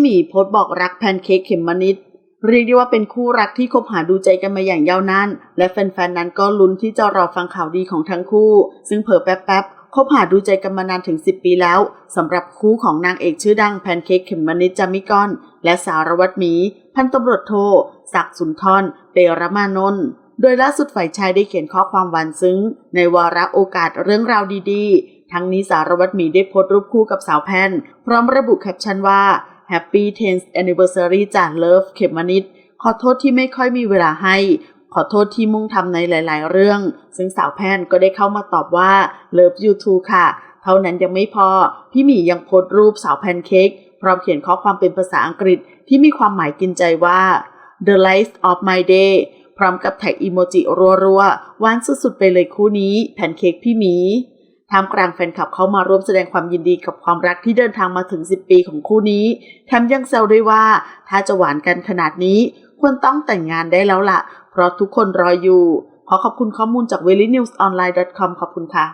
หมีโพสบอกรักแพนเค้กเข็มมนิดเรียกได้ว่าเป็นคู่รักที่คบหาดูใจกันมาอย่างยาวนาน และแฟนๆ นั้นก็ลุ้นที่จะรอฟังข่าวดีของทั้งคู่ ซึ่งเผอแป๊บๆ คบหาดูใจกันมานานถึง 10 ปีแล้วสำหรับคู่ของนางเอกชื่อดังแพนเค้กเข็มมนิดจามิกอน และสารวัตรหมี พันตำรวจโทศักสุนทรเปรมานนท์โดยล่าสุดฝ่ายชายได้เขียนข้อความหวานซึ้ง ในวาระโอกาสเรื่องราวดีๆ ทั้งนี้สารวัตรหมีได้โพสต์รูปคู่กับสาวแพนพร้อมระบุแคปชั่นว่า Happy 10th Anniversary จากเลิฟเขมมนิดขอโทษที่ไม่ค่อยมีเวลาให้ ขอโทษที่มุ่งทำในหลาย ๆ เรื่อง ซึ่งสาวแพนก็ได้เข้ามาตอบว่า Love you too ค่ะ เท่านั้นยังไม่พอ พี่หมียังโพสต์รูปสาวแพนเค้กพร้อมเขียนข้อความเป็นภาษาอังกฤษที่มีความหมายกินใจว่า The light of my day พร้อมกับแท็กอีโมจิรัวๆหวานสุดๆไปเลยคู่นี้แพนเค้กพี่หมี ท่ามกลางแฟนคลับเข้ามาร่วมแสดงความยินดีกับความรักที่เดินทางมาถึง 10 ปีของคู่นี้แถมยังแซวด้วยว่า ถ้าจะหวานกันขนาดนี้ ควรต้องแต่งงานได้แล้วล่ะ เพราะทุกคนรออยู่ ขอขอบคุณข้อมูลจาก w e l l y n e w s o n l i n e c o m ขอบคุณค่ะ